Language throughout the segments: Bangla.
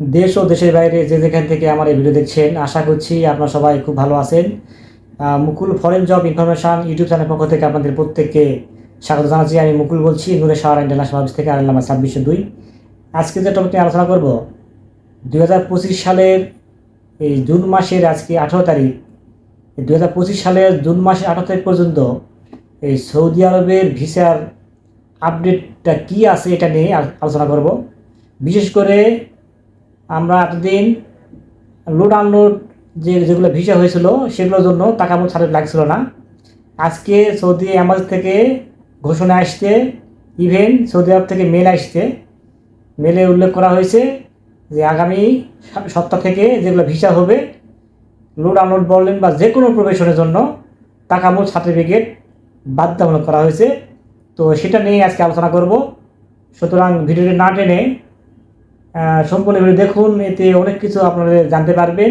দেশ ও দেশের বাইরে যে যেখান থেকে আমার এই ভিডিও দেখছেন, আশা করছি আপনারা সবাই খুব ভালো আছেন। Mukul foreign job information YouTube channel পক্ষ থেকে আপনাদের প্রত্যেককে স্বাগত জানাচ্ছি। আমি মুকুল বলছি নূরে শাহর ইন্টারন্যাশনাল অফিস থেকে নাম্বার ছাব্বিশশো দুই। আজকে যে টপিক নিয়ে আলোচনা করব দু হাজার পঁচিশ সালের এই জুন মাসের আজকে আঠারো তারিখ। দু হাজার পঁচিশ সালের জুন মাসের আঠারো তারিখ পর্যন্ত এই সৌদি আরবের ভিসার আপডেটটা কি আছে এটা নিয়ে আলোচনা করব। বিশেষ করে আমরা এতদিন লোড আনলোড যে যেগুলো ভিসা হয়েছিল, সেগুলোর জন্য টাকা মতো ছাড়ে লাগছিল না। আজকে সৌদি অ্যাম্বাসি থেকে ঘোষণা আসছে ইভেন সৌদি আরব থেকে মেল আসছে। মেলে উল্লেখ করা হয়েছে যে আগামী সপ্তাহ থেকে যেগুলো ভিসা হবে লোড আনলোড বললেন বা যে কোনো প্রবেশনের জন্য টাকা মূল সার্টিফিকেট বাধ্যতামূলক করা হয়েছে। তো সেটা নিয়ে আজকে আলোচনা করব। সুতরাং ভিডিওটি না টেনে সম্পূর্ণ ভিডিও দেখুন, এতে অনেক কিছু আপনারা জানতে পারবেন,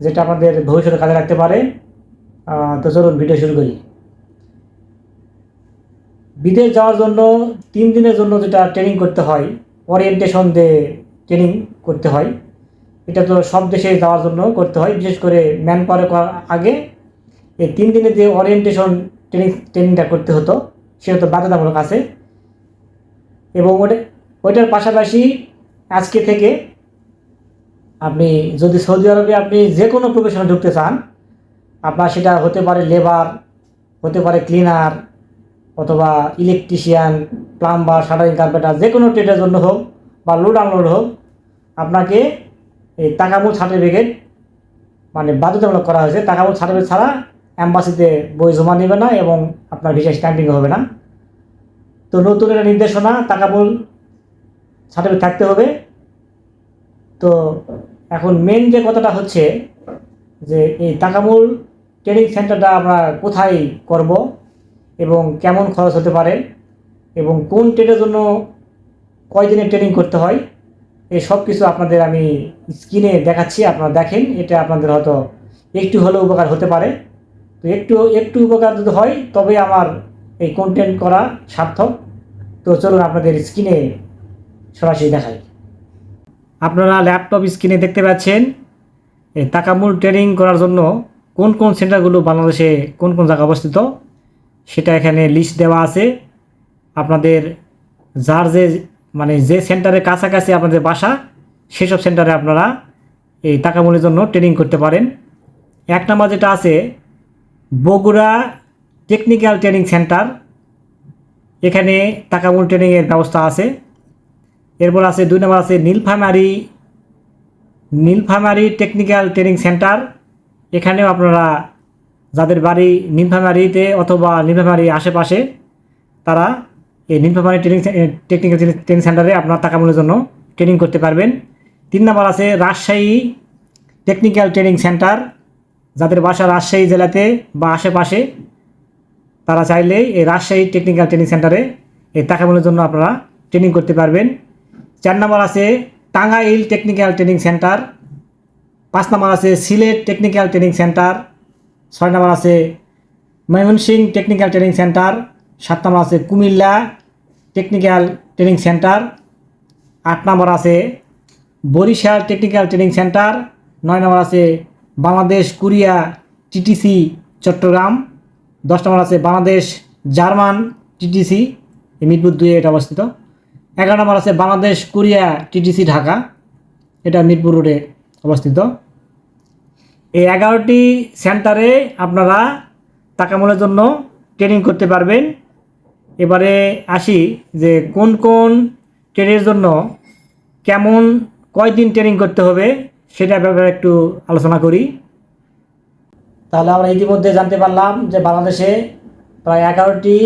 যেটা আপনাদের ভবিষ্যতে কাজে রাখতে পারে। তো চলুন ভিডিও শুরু করি। বিদেশ যাওয়ার জন্য তিন দিনের জন্য যেটা ট্রেনিং করতে হয় ওরিয়েন্টেশন দিয়ে ট্রেনিং করতে হয়। এটা তো সব দেশে যাওয়ার জন্য করতে হয়, বিশেষ করে ম্যান পাওয়ার করার আগে। এই তিন দিনের যে ওরিয়েন্টেশন ট্রেনিং ট্রেনিংটা করতে হতো, সেটা তো বাধ্যতামূলক আছে। এবং ওটা ওইটার পাশাপাশি আজকে থেকে আপনি যদি সৌদি আরবে আপনি যে কোনো প্রফেশনে ঢুকতে চান, আপনার সেটা হতে পারে লেবার হতে পারে ক্লিনার অথবা ইলেকট্রিশিয়ান প্লাম্বার শাটারিং কার্পেটার যে কোনো ট্রেডের জন্য হোক বা লোড আনলোড হোক, আপনাকে এই টাকামূল সার্টিফিকেট মানে বাধ্যতামূলক করা হয়েছে। টাকামূল সার্টিফিকেট ছাড়া অ্যাম্বাসিতে বই জমা নেবে না এবং আপনার ভিসা স্ট্যাম্পিং হবে না। তো নতুন একটা নির্দেশনা, টাকামূল সার্টিফিকেট থাকতে হবে। তো এখন মেন যে কথাটা হচ্ছে যে এই টাকামূল ট্রেনিং সেন্টারটা আমরা কোথায় করব এবং কেমন খরচ হতে পারে এবং কোন ট্রেডের জন্য কয়দিনের ট্রেনিং করতে হয়, এই সব কিছু আপনাদের আমি স্ক্রিনে দেখাচ্ছি, আপনারা দেখেন। এটা আপনাদের হয়তো একটু হলেও উপকার হতে পারে। তো একটু একটু উপকার যদি হয়, তবে আমার এই কন্টেন্ট করা সার্থক। তো চলুন আপনাদের স্ক্রিনে সরাসরি দেখাই আপনারা ল্যাপটপ স্ক্রিনে দেখতে পাচ্ছেন এই তাকামুল ট্রেনিং করার জন্য কোন কোন সেন্টারগুলো বাংলাদেশে কোন কোন জায়গায় অবস্থিত, সেটা এখানে লিস্ট দেওয়া আছে। আপনাদের যার যে মানে যে সেন্টারের কাছাকাছি আপনাদের বাসা, সেসব সেন্টারে আপনারা এই টাকামূলের জন্য ট্রেনিং করতে পারেন। এক নম্বর যেটা আছে, বগুড়া টেকনিক্যাল ট্রেনিং সেন্টার এখানে টাকামূল ট্রেনিংয়ের ব্যবস্থা আছে। এরপর আছে দুই নম্বর আছে Nilphamari Nilphamari technical training centre. এখানেও আপনারা যাদের বাড়ি নীলফামারিতে অথবা নীলফামারির আশেপাশে, তারা এই নীলফামারি ট্রেনিং টেকনিক্যাল ট্রেনিং সেন্টারে আপনার টাকা মূল্যের জন্য ট্রেনিং করতে পারবেন। তিন নম্বর আছে রাজশাহী টেকনিক্যাল ট্রেনিং সেন্টার। যাদের বাসা রাজশাহী জেলাতে বা আশেপাশে, তারা চাইলেই এই রাজশাহী টেকনিক্যাল ট্রেনিং সেন্টারে এই টাকা মূল্যের জন্য আপনারা ট্রেনিং করতে পারবেন। চার নম্বর আছে টাঙ্গাইল টেকনিক্যাল ট্রেনিং সেন্টার। পাঁচ নম্বর আছে সিলেট টেকনিক্যাল ট্রেনিং সেন্টার। ছয় নম্বর আছে ময়মনসিং টেকনিক্যাল ট্রেনিং সেন্টার। সাত নম্বর আছে কুমিল্লা টেকনিক্যাল ট্রেনিং সেন্টার। আট নম্বর আছে বরিশাল টেকনিক্যাল ট্রেনিং সেন্টার। নয় নম্বর আছে বাংলাদেশ কোরিয়া টিটিসি চট্টগ্রাম। দশ নম্বর আছে বাংলাদেশ জার্মান টিটিসি। মিরপুর দুয়ে এটা অবস্থিত। এগারো নম্বর আছে বাংলাদেশ, কোরিয়া, টিটিসি, ঢাকা। এটা মিরপুর রোডে অবস্থিত। এই এগারোটি সেন্টারে আপনারা টাকামূলের জন্য ট্রেনিং করতে পারবেন। এবারে আসি যে কোন কোন ট্রেনের জন্য কেমন কয়দিন ট্রেনিং করতে হবে, সেটা ব্যাপারে একটু আলোচনা করি। তাহলে আমরা ইতিমধ্যে জানতে পারলাম যে বাংলাদেশে প্রায় এগারোটি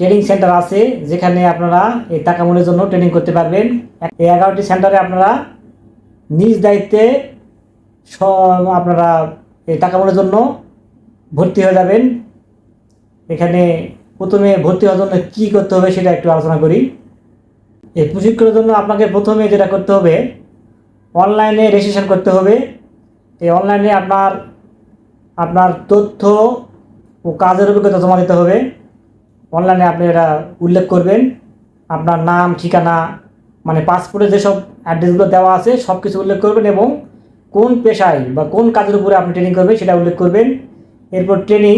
ট্রেনিং সেন্টার আছে যেখানে আপনারা এই টাকামূলের জন্য ট্রেনিং করতে পারবেন। এই এগারোটি সেন্টারে আপনারা নিজ দায়িত্বে আপনারা এই টাকামূলের জন্য ভর্তি হয়ে যাবেন। এখানে প্রথমে ভর্তি হওয়ার জন্য কী করতে হবে সেটা একটু আলোচনা করি। এই প্রশিক্ষণের জন্য আপনাকে প্রথমে যেটা করতে হবে, অনলাইনে রেজিস্ট্রেশন করতে হবে। এই অনলাইনে আপনার আপনার তথ্য ও কাজের অভিজ্ঞতা জমা দিতে হবে। অনলাইনে আপনি এটা উল্লেখ করবেন। আপনার নাম, ঠিকানা মানে পাসপোর্টে যেসব অ্যাড্রেসগুলো দেওয়া আছে সব কিছু উল্লেখ করবেন এবং কোন পেশায় বা কোন কাজের উপরে আপনি ট্রেনিং করবেন সেটা উল্লেখ করবেন। এরপর ট্রেনিং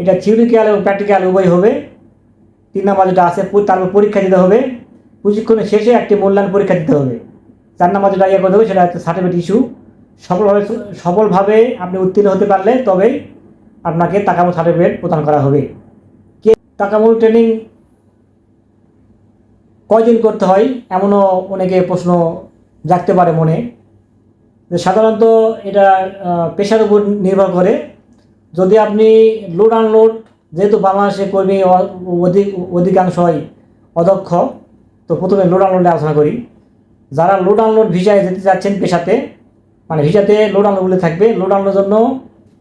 এটা থিওরিক্যাল এবং প্র্যাকটিক্যাল উভয় হবে। তিন নম্বর যেটা আছে তারপর পরীক্ষা দিতে হবে। প্রশিক্ষণের শেষে একটি মূল্যায়ন পরীক্ষা দিতে হবে। চার নম্বর যেটা ইয়ে করতে হবে, সেটা হচ্ছে সার্টিফিকেট ইস্যু সফলভাবে সফলভাবে আপনি উত্তীর্ণ হতে পারলে তবেই আপনাকে টাকামূল সার্টিফিকেট প্রদান করা হবে। কে টাকামূল ট্রেনিং কয়দিন করতে হয় এমনও অনেকে প্রশ্ন জাগতে পারে মনে। সাধারণত এটা পেশার উপর নির্ভর করে। যদি আপনি লোড আনলোড যেহেতু বাংলাদেশে কর্মী অধিক অধিকাংশই অদক্ষ, তো প্রথমে লোড আনলোডে আলোচনা করি। যারা লোড আনলোড ভিসায় যেতে চাচ্ছেন পেশাতে মানে ভিসাতে লোড আনলোড থাকবে লোড আনলোডের জন্য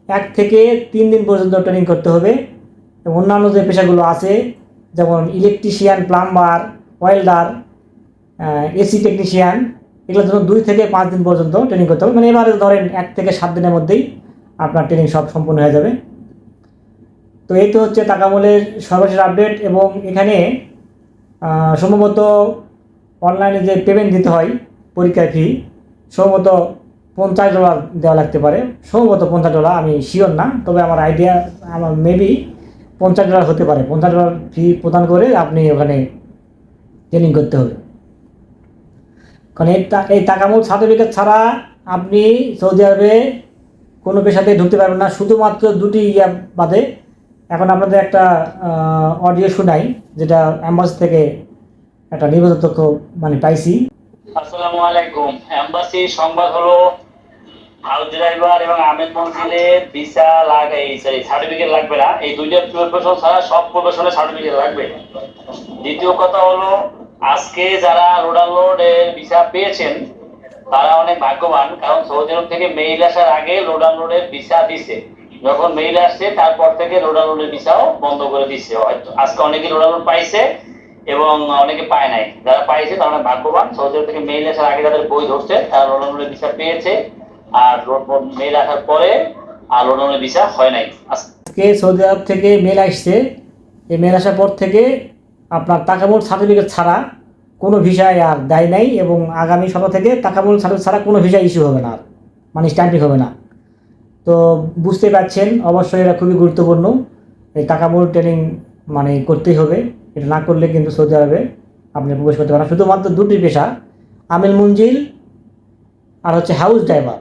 এক থেকে তিন দিন পর্যন্ত ট্রেনিং করতে হবে। অন্যান্য যে পেশাগুলো আছে, যেমন electrician plumber welder AC technician এগুলোর জন্য দুই থেকে পাঁচ দিন পর্যন্ত ট্রেনিং করতে হবে। মানে এবারে ধরেন এক থেকে সাত দিনের মধ্যেই আপনার ট্রেনিং সব সম্পূর্ণ হয়ে যাবে। তো এই তো হচ্ছে টাকামূলের সর্বশেষ আপডেট এবং এখানে সম্ভবত অনলাইনে যে পেমেন্ট দিতে হয়, পরীক্ষার ফি সম্ভবত পঞ্চাশ ডলার দেওয়া লাগতে পারে। সম্ভবত পঞ্চাশ ডলার আমি শিওর না, তবে আমার আইডিয়া আমার মেবি পঞ্চাশ ডলার হতে পারে। পঞ্চাশ ডলার ফি প্রদান করে আপনি ওখানে ট্রেনিং করতে হবে। কারণ এই এই টাকামূল সার্টিফিকেট ছাড়া আপনি সৌদি আরবে কোনো পেশাতে ঢুকতে পারবেন না। শুধুমাত্র দুটি ইয়া বাদে এখন আপনাদের একটা অডিও শোনাই যেটা অ্যাম্বাস থেকে একটা নির্বাচিত তথ্য মানে পাইছি। আসসালামু আলাইকুম। এম্বাসি সংবাদ হলো হাউস ড্রাইভার এবং আমেদ মঞ্জিলের ভিসা লাগে এই সরি সার্টিফিকেট লাগবে না, এই দুইটা প্রফেশন ছাড়া সব প্রফেশনের সার্টিফিকেট লাগবে। দ্বিতীয় কথা হলো, আজকে যারা রোডাল লোডের ভিসা পেয়েছেন, তারা অনেক ভাগ্যবান, কারণ সৌদি আরব থেকে মেইল আসার আগে লোডাল লোডের ভিসা দিছে। যখন মেইল আসছে, তারপর থেকে লোডাল লোডের ভিসাও বন্ধ করে দিচ্ছে হয়তো আজকে অনেকে লোডাল লোড পাইছে এবং অনেকে পায় নাই। যারা পাইছে, তারা ভাগ্যবান। সৌদি আরব থেকে মেইল আসার আগে তাদের বই ধরছে, তারা লোডাল লোডের ভিসা পেয়েছে। আর মেইল আসার পরে আর ভিসা হয় নাই। আজকে সৌদি আরব থেকে মেল আসছে। এই মেল আসার পর থেকে আপনার টাকামূল সার্টিফিকেট ছাড়া কোনো ভিসায় আর দেয় নাই এবং আগামী সপ্তাহ থেকে টাকামূল সার্টিফিকেট ছাড়া কোনো ভিসা ইস্যু হবে না আর মানে স্ট্যাম্পিং হবে না। তো বুঝতে পারছেন, অবশ্যই এটা খুবই গুরুত্বপূর্ণ। এই টাকামূল ট্রেনিং মানে করতেই হবে। এটা না করলে কিন্তু সৌদি আরবে আপনি প্রবেশ করতে পারেন। শুধুমাত্র দুটি পেশা, আমিল মঞ্জিল আর হচ্ছে হাউস ড্রাইভার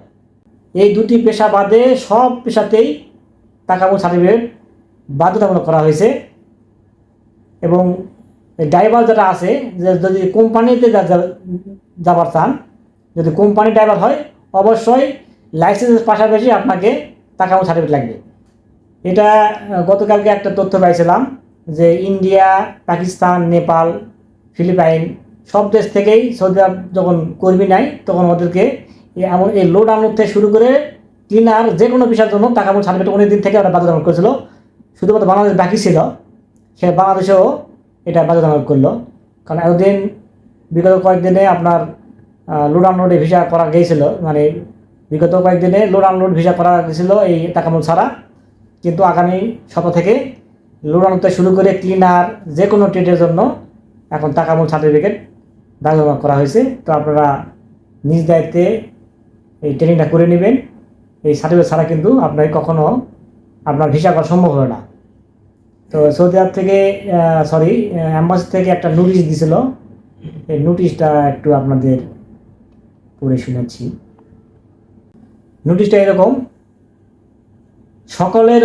এই দুটি পেশা বাদে সব পেশাতেই টাকামূল সার্টিফিকেট বাধ্যতামূলক করা হয়েছে। এবং ড্রাইভার যেটা আছে, যে যদি কোম্পানিতে যাবার চান, যদি কোম্পানি ড্রাইভার হয়, অবশ্যই লাইসেন্সের পাশাপাশি আপনাকে টাকামূল সার্টিফিকেট লাগবে। এটা গতকালকে একটা তথ্য পাইছিলাম যে ইন্ডিয়া, পাকিস্তান, নেপাল, ফিলিপাইন সব দেশ থেকেই সৌদি আরব যখন কর্মী নেয়, তখন ওদেরকে এমন এই লোড আনলোড থেকে শুরু করে ক্লিনার যে কোনো পেশার জন্য টাকামূল সার্টিফিকেট অনেক দিন থেকে ওরা বাধ্যতামূলক করেছিল। শুধুমাত্র বাংলাদেশ বাকি ছিল, সে বাংলাদেশেও এটা বাধ্যতামূলক করল। কারণ এতদিন বিগত কয়েকদিনে আপনার লোড আনলোডে ভিসা করা গিয়েছিল মানে বিগত কয়েকদিনে লোড আনলোড ভিসা করা গেছিল এই টাকা টাকামূল ছাড়া। কিন্তু আগামী সপ্তাহ থেকে লোড থেকে শুরু করে ক্লিনার যে কোনো ট্রেডের জন্য এখন টাকা টাকামূল সার্টিফিকেট বাধ্যতামূলক করা হয়েছে। তো আপনারা নিজ দায়িত্বে এই ট্রেনিংটা করে নেবেন। এই সার্টিফিকেট ছাড়া কিন্তু আপনার কখনো আপনার ভিসা করা সম্ভব হবে না। তো সৌদি আরব থেকে সরি অ্যাম্বাসি থেকে একটা নোটিশ দিছিল। এই নোটিশটা একটু আপনাদের পড়ে শোনাচ্ছি। নোটিশটা এরকম। সকলের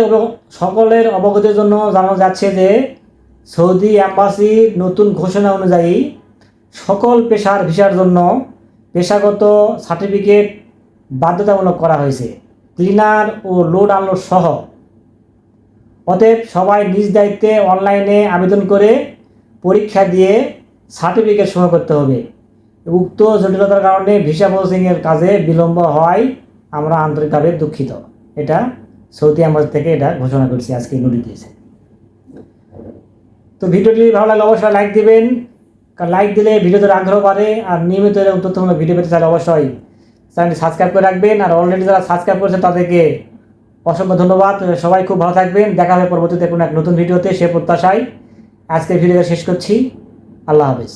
সকলের অবগতির জন্য জানানো যাচ্ছে যে, সৌদি অ্যাম্বাসির নতুন ঘোষণা অনুযায়ী সকল পেশার ভিসার জন্য পেশাগত সার্টিফিকেট বাধ্যতামূলক করা হয়েছে। ক্লিনার ও লোড আনলোড সহ। অতএব সবাই নিজ দায়িত্বে অনলাইনে আবেদন করে পরীক্ষা দিয়ে সার্টিফিকেট সংগ্রহ করতে হবে। উক্ত জটিলতার কারণে ভিসা প্রসেসিংয়ের কাজে বিলম্ব হওয়ায় আমরা আন্তরিকভাবে দুঃখিত। এটা সৌদি আহমদ থেকে এটা ঘোষণা করছি আজকে নোটিশ দিয়েছে তো ভিডিওটি ভালো লাগলে অবশ্যই লাইক দিবেন। কারণ লাইক দিলে ভিডিওতে আগ্রহ বাড়ে। আর নিয়মিত এরকম তথ্যমূলক ভিডিও পেতে চাইলে অবশ্যই চ্যানেলটি সাবস্ক্রাইব করে রাখবেন। আর অলরেডি যারা সাবস্ক্রাইব করেছে তাদেরকে অসংখ্য ধন্যবাদ। সবাই খুব ভালো থাকবেন। দেখা হবে পরবর্তীতে কোনো এক নতুন ভিডিওতে, সে প্রত্যাশায়। আজকের ভিডিওটা শেষ করছি। আল্লাহ হাফিজ।